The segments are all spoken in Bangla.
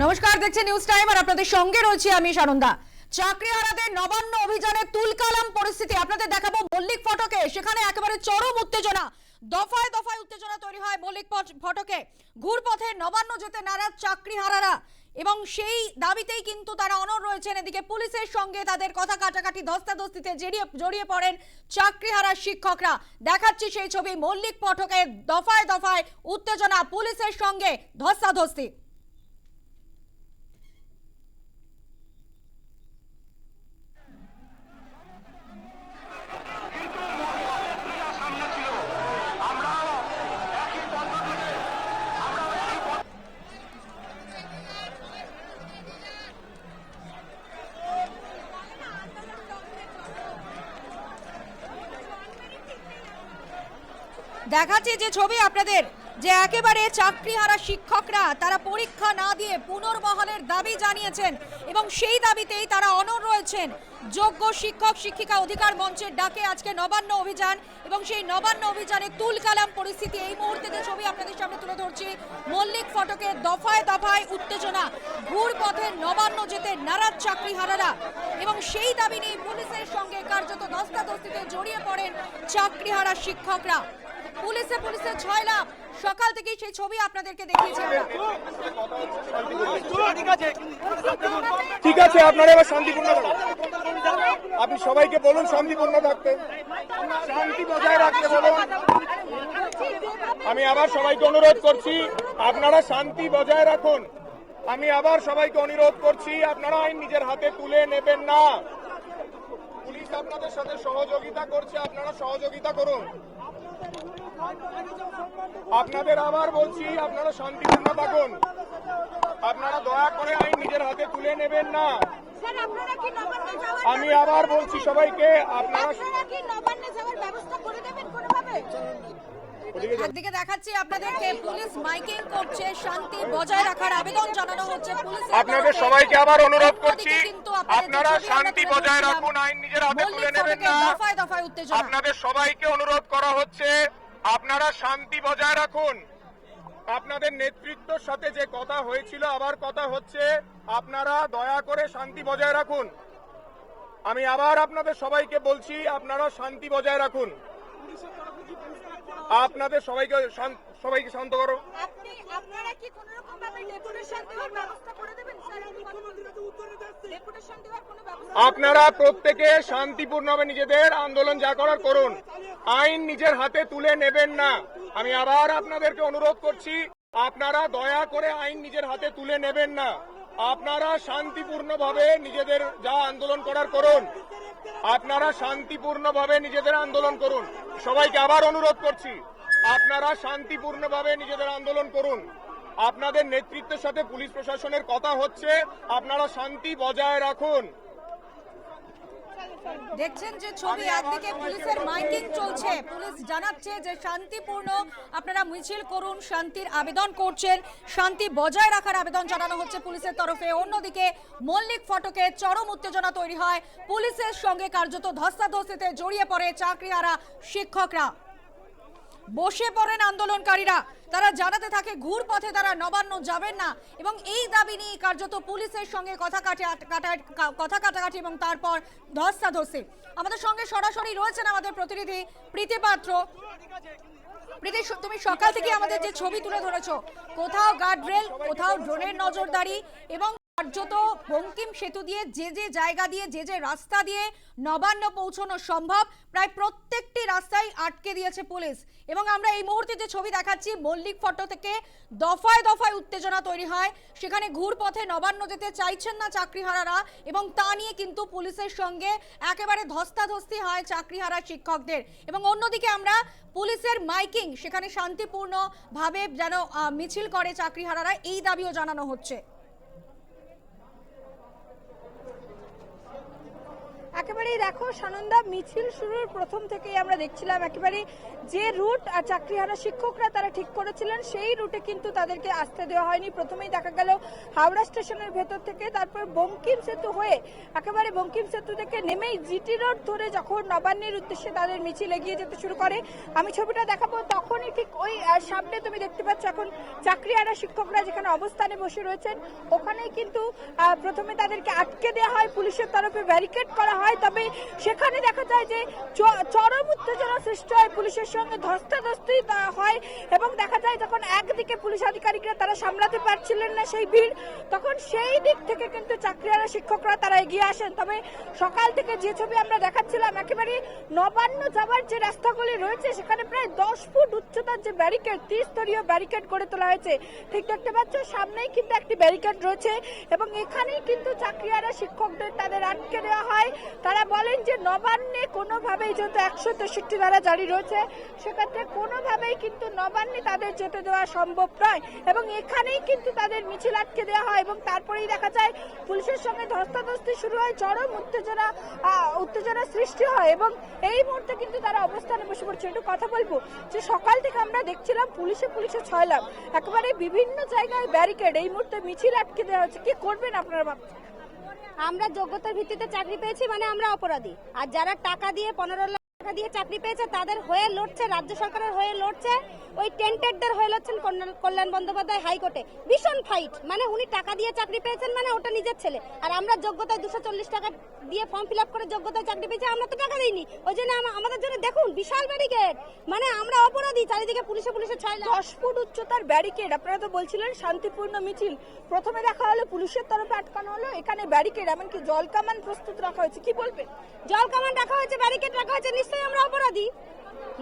নমস্কার, দেখছেন নিউজ টাইম আর আপনাদের সঙ্গে রয়েছি আমি সানন্দা। চাকরিহারাদের নবান্ন অভিযানে তুলকালাম পরিস্থিতি। আপনাদের দেখাবো মল্লিক ফটকে। সেখানে একেবারে চরম উত্তেজনা। দফায় দফায় উত্তেজনা তৈরি হয় মল্লিক ফট- ফটকে। ঘুরপথে নবান্ন যেতে নারাজ চাকরিহারারা। এবং সেই দাবিতেই কিন্তু তারা অনর রয়েছেন। এদিকে পুলিশের সঙ্গে তাদের কথা কাটাকাটি ধস্তাধস্তিতে জড়িয়ে জড়িয়ে পড়েন চাকরিহারা শিক্ষকরা। দেখাচ্ছি সেই ছবি মল্লিক ফটকে দফায় দফায় উত্তেজনা পুলিশের সঙ্গে ধস্তাধস্তি। দেখাচ্ছি যে ছবি আপনাদের, যে একেবারে চাকরিহারা শিক্ষকরা তারা পরীক্ষা না দিয়ে পুনর্বহালের দাবি জানিয়েছেন এবং সেই দাবিতেই তারা অনর রয়েছেন। যোগ্য শিক্ষক, শিক্ষিকা অধিকার মঞ্চের ডাকে আজকে নবান্ন অভিযান এবং সেই নবান্ন অভিযানে তুলকালাম পরিস্থিতি। এই মুহূর্তে যে ছবি আপনাদের সামনে তুলে ধরছি, মল্লিক ফটকে দফায় দফায় উত্তেজনা, ঘুর পথে নবান্ন যেতে নারাজ চাকরিহারারা এবং সেই দাবি নিয়ে পুলিশের সঙ্গে কার্যত ধস্তাধস্তিতে জড়িয়ে পড়েন চাকরিহারা শিক্ষকরা। পুলিশে পুলিশে ছয় লাভ সকাল থেকেই সেই ছবি আপনাদেরকে দেখিয়েছি ঠিক আছে, আপনারা এবার শান্তিপূর্ণ আপনি সবাইকে বলুন, শান্তিপূর্ণ থাকতে। শান্তি বজায় রাখতে বলুন। আমি আবার সবাইকে অনুরোধ করছি, আপনারা শান্তি বজায় রাখুন। আমি আবার সবাইকে অনুরোধ করছি, আপনারা আইন নিজের হাতে তুলে নেবেন না। পুলিশ আপনাদের সাথে সহযোগিতা করছে, আপনারা সহযোগিতা করুন। আপনাদের আবার বলছি আপনারা শান্তিপূর্ণ থাকুন আপনারা দয়া করে আইন নিজের হাতে তুলে নেবেন না। স্যার আপনারা কি নবান্নে যাওয়ার আমি আবার বলছি সবাইকে আপনারা আপনারা কি নবান্নে যাওয়ার ব্যবস্থা করে দেবেন কোনোভাবে? একদিকে দেখাচ্ছি আপনাদেরকে পুলিশ মাইকিং করছে শান্তি বজায় রাখার আবেদন জানানো হচ্ছে আপনাদের সবাইকে আবার অনুরোধ করছি কিন্তু আপনারা শান্তি বজায় রাখুন আইন নিজের হাতে তুলে নেবেন না। দফায় দফায় উত্তেজনা। আপনাদের সবাইকে অনুরোধ করা হচ্ছে আপনারা শান্তি বজায় রাখুন। আপনাদের নেতৃত্বর সাথে যে কথা হয়েছিল, আবার কথা হচ্ছে, আপনারা দয়া করে শান্তি বজায় রাখুন। আমি আবার আপনাদের সবাইকে বলছি, আপনারা শান্তি বজায় রাখুন। আপনাদের সবাইকে সবাইকে শান্ত করো। আপনারা প্রত্যেকে শান্তিপূর্ণভাবে নিজেদের আন্দোলন যা করার করুন। আইন নিজের হাতে তুলে নেবেন না। আমি আবার আপনাদেরকে অনুরোধ করছি আপনারা দয়া করে আইন নিজের হাতে তুলে নেবেন না। আপনারা শান্তিপূর্ণভাবে নিজেদের যা আন্দোলন করার করুন। আপনারা শান্তিপূর্ণভাবে নিজেদের আন্দোলন করুন। সবাইকে আবার অনুরোধ করছি, আপনারা শান্তিপূর্ণভাবে নিজেদের আন্দোলন করুন। আপনাদের নেতৃত্বের সাথে পুলিশ প্রশাসনের কথা হচ্ছে, আপনারা শান্তি বজায় রাখুন। দেখছেন যে ছবি, একদিকে পুলিশের মাইকিং চলছে। পুলিশ জানাচ্ছে যে শান্তিপূর্ণ, আপনারা মিছিল করুন, শান্তির আবেদন করছেন, শান্তি বজায় রাখার আবেদন জানানো হচ্ছে পুলিশের তরফে। অন্যদিকে, মল্লিক ফটকে চরম উত্তেজনা তৈরি হয়। পুলিশের সঙ্গে কার্যত ধস্তাধস্তিতে জড়িয়ে পড়ে চাকরিহারা শিক্ষকরা। বসে পড়েন আন্দোলনকারীরা। তারা জানাতে থাকে ঘুর পথে তারা নবান্ন যাবেন না। এবং এই দাবি নিয়ে কার্যত পুলিশের সঙ্গে কথা কাটে কথা কাটাকাটি এবং তারপর ধস্তা ধস্তাধস্তি আমাদের সঙ্গে সরাসরি রয়েছেন আমাদের প্রতিনিধি প্রীতি পাত্র। প্রীতি, তুমি সকাল থেকে আমাদের যে ছবি তুলে ধরেছ, কোথাও গার্ডরেল কোথাও ড্রোনের নজরদারি এবং কার্যত বঙ্কিম সেতু দিয়ে, যে যে জায়গা দিয়ে, যে যে রাস্তা দিয়ে নবান্ন পৌঁছানো সম্ভব, প্রায় প্রত্যেকটি রাস্তায় আটকে দিয়েছে পুলিশ। এবং আমরা এই মুহূর্তে যে ছবি দেখাচ্ছি, মল্লিক ফটো থেকে দফায় দফায় উত্তেজনা তৈরি হয়। সেখানে ঘুরপথে নবান্ন যেতে চাইছেন না চাকরিহারারা এবং তা নিয়ে কিন্তু পুলিশের সঙ্গে একেবারে ধস্তাধস্তি হয় চাকরিহারা শিক্ষকদের। এবং অন্যদিকে আমরা পুলিশের মাইকিং, সেখানে শান্তিপূর্ণভাবে যেন মিছিল করে চাকরিহারারা, এই দাবিও জানানো হচ্ছে। একেবারেই দেখো, সানন্দা, মিছিল শুরুর প্রথম থেকেই আমরা দেখছিলাম একেবারে যে রুট আর চাকরিহারা শিক্ষকরা তারা ঠিক করেছিলেন, সেই রুটে কিন্তু তাদেরকে আসতে দেওয়া হয়নি। প্রথমেই দেখা গেল হাওড়া স্টেশনের ভেতর থেকে, তারপর বঙ্কিম সেতু হয়ে একেবারে বঙ্কিম সেতু থেকে নেমেই জিটি রোড ধরে যখন নবান্নের উদ্দেশ্যে তাদের মিছিল এগিয়ে যেতে শুরু করে, আমি ছবিটা দেখাবো তখনই ঠিক ওই সামনে তুমি দেখতে পাচ্ছ এখন চাকরিহারা শিক্ষকরা যেখানে অবস্থানে বসে রয়েছেন, ওখানেই কিন্তু প্রথমে তাদেরকে আটকে দেওয়া হয়, পুলিশের তরফে ব্যারিকেড করা হয়। তবে সেখানে দেখা যায় যে চরম উত্তেজনা সৃষ্টি হয় পুলিশের সঙ্গে, ধস্তাধস্তি হয় এবং দেখা যায় যখন একদিকে পুলিশ আধিকারিকরা তারা সামলাতে পারছিলেন না সেই ভিড়, তখন সেই দিক থেকে কিন্তু চাকরিহারা শিক্ষকরা তারা এগিয়ে আসেন। তবে সকাল থেকে যে ছবি আমরা দেখাচ্ছিলাম, একেবারে নবান্ন যাওয়ার যে রাস্তাগুলি রয়েছে, সেখানে প্রায় দশ ফুট উচ্চতার যে ব্যারিকেড, ত্রিস্তরীয় ব্যারিকেড করে তোলা হয়েছে। ঠিক দেখতে পাচ্ছ, সামনেই কিন্তু একটি ব্যারিকেড রয়েছে এবং এখানেই কিন্তু চাকরিয়ারা শিক্ষকদের তাদের আটকে দেওয়া হয়। তারা বলেন যে নবান্নে কোনোভাবেই যেহেতু একশো তেষট্টি ধারা জারি রয়েছে। সেক্ষেত্রে কোনোভাবেই কিন্তু নবান্নে তাদের যেতে দেওয়া সম্ভব নয় এবং এখানেই কিন্তু তাদের মিছিল আটকে দেওয়া হয় এবং তারপরেই দেখা যায় পুলিশের সঙ্গে ধস্তাধস্তি শুরু হয়, চরম উত্তেজনা উত্তেজনা সৃষ্টি হয় এবং এই মুহূর্তে কিন্তু তারা অবস্থানে বসে পড়ছে। একটু কথা বলব যে সকাল থেকে আমরা দেখছিলাম পুলিশে পুলিশে ছয়লাম। একেবারে বিভিন্ন জায়গায় ব্যারিকেড, এই মুহূর্তে মিছিল আটকে দেওয়া হচ্ছে। কি করবেন আপনারা ভাবছেন? আমরা যোগ্যতার ভিত্তিতে চাকরি পেয়েছি মানে আমরা অপরাধী। আর যারা টাকা দিয়ে পনেরো টাকা দিয়ে চাকরি পেয়েছে তাদের হয়ে লড়ছে রাজ্য সরকারের হয়ে লড়ছে। ওই টেন্টেডদের হয়ে লড়ছেন কল্যাণ- বন্দ্যোপাধ্যায় হাইকোর্টে। ভীষণ ফাইট মানে উনি টাকা দিয়ে চাকরি পেয়েছেন মানে ওটা নিজের ছেলে। আর আমরা যোগ্যতায় দুশো চল্লিশ টাকা দিয়ে ফর্ম ফিল আপ করে যোগ্যতায় চাকরি পেয়েছি আমরা তো টাকা দিইনি। ওই জন্য আমাদের জন্য দেখুন বিশাল ব্যারিকেড মানে আমরা অপরাধী চারিদিকে পুলিশে পুলিশে লাখ। দশ ফুট উচ্চতার ব্যারিকেড আপনারা তো বলছিলেন শান্তিপূর্ণ মিছিল। প্রথমে দেখা হলো পুলিশের তরফে আটকানো হলো এখানে ব্যারিকেড এমনকি জল কামান প্রস্তুত রাখা হয়েছে। কি বলবেন? জল কামান রাখা হয়েছে ব্যারিকেড রাখা হয়েছে নিশ্চয়ই আমরা অপরাধী।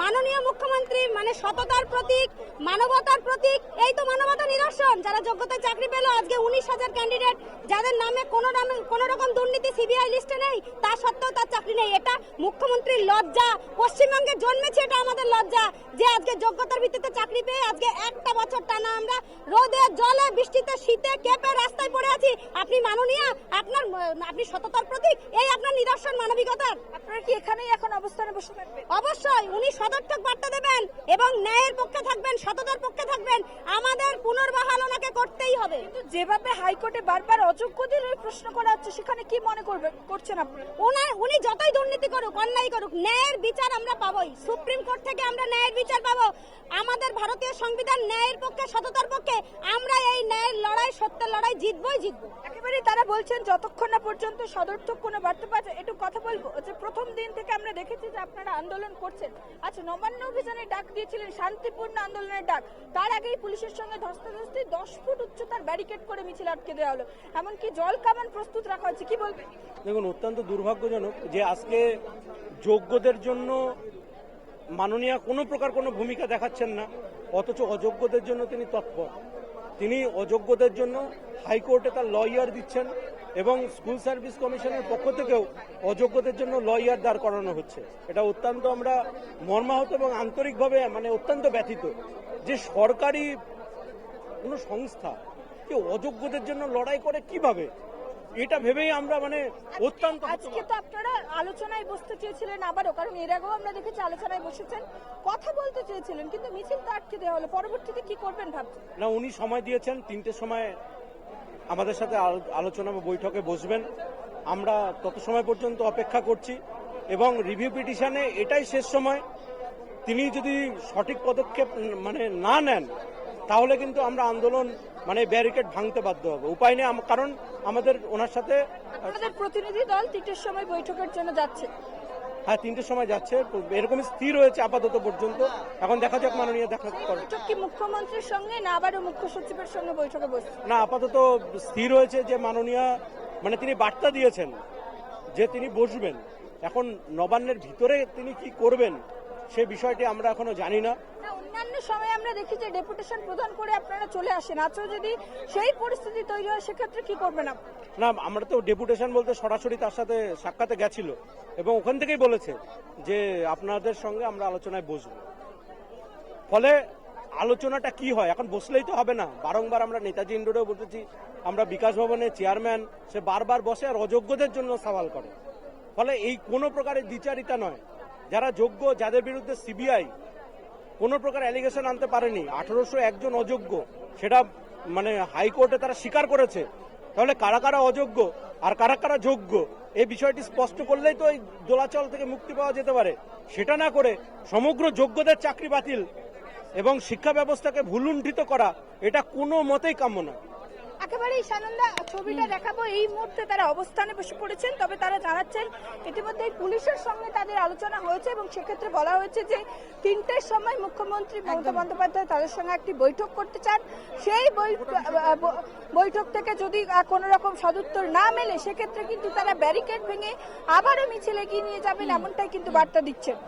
মাননীয় মুখ্যমন্ত্রী মানে সততার প্রতীক মানবতার প্রতীক এই তো মানবতা নিদর্শন। যারা যোগ্যতায় চাকরি পেল আজকে উনিশ হাজার ক্যান্ডিডেট যাদের নামে কোনো নামে কোনো রকম দুর্নীতি সিবিআই লিস্টে নেই তা সত্ত্বেও তার চাকরি নেই। এটা মুখ্যমন্ত্রীর লজ্জা। পশ্চিমবঙ্গে জন্মেছে এটা আমাদের লজ্জা যে আজকে যোগ্যতার ভিত্তিতে চাকরি পেয়ে আজকে একটা বছর টানা আমরা রোদে জলে বৃষ্টিতে শীতে কেঁপে রাস্তায় পড়ে আছি। আপনি মাননীয় আপনার আপনি সততার প্রতীক এই আপনার নিদর্শন মানবিকতার। আপনারা কি এখানেই এখন অবস্থানে বসে থাকবেন? অবশ্যই উনি সদর্থক বার্তা দেবেন এবং ন্যায়ের পক্ষে থাকবেন সততার পক্ষে থাকবেন আমাদের পুনর্বহাল ওনাকে করতেই হবে। কিন্তু যেভাবে হাইকোর্টে বারবার অযোগ্যদের প্রশ্ন করা হচ্ছে সেখানে কি মনে করবে করছেন আপনারা? ওনার উনি যতই দুর্নীতি করুক অন্যায় করুক ন্যায়ের বিচার আমরা পাবোই। সুপ্রিম কোর্ট থেকে আমরা ন্যায়ের বিচার পাবো। আমাদের ভারতীয় সংবিধান ন্যায়ের পক্ষে সততার পক্ষে আমরা এই ন্যায়ের লড়াই সত্যের লড়াই জিতবই জিতবো। একেবারে তারা বলছেন যতক্ষণ না পর্যন্ত সদর্থক কোনো বার্তা পাচ্ছে একটু কথা বলব। যে প্রথম দিন থেকে আমরা দেখেছি যে আপনারা আন্দোলন করছেন। আচ্ছা নবান্ন অভিযানের ডাক দিয়েছিলেন শান্তিপূর্ণ আন্দোলনের ডাক। তার আগেই পুলিশের সঙ্গে ধস্তাধস্তি দশ ফুট উচ্চতার ব্যারিকেড করে মিছিল আটকে দেওয়া হলো। এমনকি জল কামান প্রস্তুত রাখা হচ্ছে কি বলবেন? দেখুন, অত্যন্ত দুর্ভাগ্যজনক যে আজকে যোগ্যদের জন্য মাননীয় কোনো প্রকার কোনো ভূমিকা দেখাচ্ছেন না, অথচ অযোগ্যদের জন্য তিনি তৎপর। তিনি অযোগ্যদের জন্য হাইকোর্টে তার লয়ার দিচ্ছেন। এবং স্কুল সার্ভিস কমিশনের পক্ষ থেকেও অযোগ্যদের জন্য লয়ার দাঁড় করানো হচ্ছে। এটা অত্যন্ত আমরা মর্মাহত এবং আন্তরিকভাবে মানে অত্যন্ত ব্যথিত যে সরকারি কোনো সংস্থা যে অযোগ্যদের জন্য লড়াই করে কীভাবে? এটা ভেবেই আমরা মানে অত্যন্ত আজকে তো আপনারা আলোচনায় বসতে চেয়েছিলেন আবারও কারণ এর আগেও আমরা দেখেছি আলোচনায় বসেছেন কথা বলতে চেয়েছিলেন কিন্তু মিছিল তো আটকে দেওয়া হলো। পরবর্তীতে কি করবেন ভাবছেন? না উনি সময় দিয়েছেন তিনটের সময় আমাদের সাথে আল- আলোচনা বা বৈঠকে বসবেন। আমরা তত সময় পর্যন্ত অপেক্ষা করছি এবং রিভিউ পিটিশনে এটাই শেষ সময়। তিনি যদি সঠিক পদক্ষেপ মানে না নেন, তাহলে কিন্তু আমরা আন্দোলন মানে ব্যারিকেড ভাঙতে বাধ্য হবে। উপায় নেই কারণ আমাদের ওনার সাথে আমাদের প্রতিনিধি দল তিনটের সময় বৈঠকের জন্য যাচ্ছে। হ্যাঁ তিনটের সময় যাচ্ছে। এরকমই স্থির হয়েছে আপাতত পর্যন্ত। এখন দেখা যাক মাননীয় দেখা বৈঠক কি মুখ্যমন্ত্রীর সঙ্গে না আবারও মুখ্য সচিবের সঙ্গে বৈঠকে বসছে? না আপাতত স্থির হয়েছে যে মাননীয় মানে তিনি বার্তা দিয়েছেন যে তিনি বসবেন। এখন নবান্নের ভিতরে তিনি কি করবেন? সে বিষয়টি আমরা এখনও জানি না। অন্যান্য সময় আমরা দেখি যে ডেপুটেশন প্রদান করে আপনারা চলে আসেন। আজও যদি সেই পরিস্থিতি তৈরি হয় সেক্ষেত্রে কি করবেন না আমরা তো ডেপুটেশন বলতে সরাসরি তার সাথে সাক্ষাতে গেছিল এবং ওখান থেকেই বলেছে যে আপনাদের সঙ্গে আমরা আলোচনায় বসবো। ফলে আলোচনাটা কি হয় এখন বসলেই তো হবে না। বারংবার আমরা নেতাজি ইন্ডোরেও বসেছি আমরা বিকাশ ভবনের চেয়ারম্যান সে বারবার বসে আর অযোগ্যদের জন্য সওয়াল করে। ফলে এই কোনো প্রকারের দ্বিচারিতা নয়। যারা যোগ্য, যাদের বিরুদ্ধে সিবিআই কোনো প্রকার অ্যালিগেশন আনতে পারেনি, আঠারোশো একজন অযোগ্য, সেটা মানে হাইকোর্টে তারা স্বীকার করেছে, তাহলে কারা কারা অযোগ্য আর কারা কারা যোগ্য? এই বিষয়টি স্পষ্ট করলেই তো এই দোলাচল থেকে মুক্তি পাওয়া যেতে পারে। সেটা না করে সমগ্র যোগ্যদের চাকরি বাতিল এবং শিক্ষা ব্যবস্থাকে ভুলুণ্ঠিত করা, এটা কোনো মতেই কাম্য নয়। একেবারেই সানন্দা ছবিটা দেখাবো। এই মুহূর্তে তারা অবস্থানে বসে পড়েছেন তবে তারা জানাচ্ছেন ইতিমধ্যে পুলিশের সঙ্গে তাদের আলোচনা হয়েছে এবং সেক্ষেত্রে বলা হয়েছে যে তিনটের সময় মুখ্যমন্ত্রী মমতা বন্দ্যোপাধ্যায় তাদের সঙ্গে একটি বৈঠক করতে চান। সেই বৈঠক থেকে যদি কোনো রকম সদুত্তর না মেলে সেক্ষেত্রে কিন্তু তারা ব্যারিকেড ভেঙে আবারও মিছিল এগিয়ে নিয়ে যাবেন এমনটাই কিন্তু বার্তা দিচ্ছেন।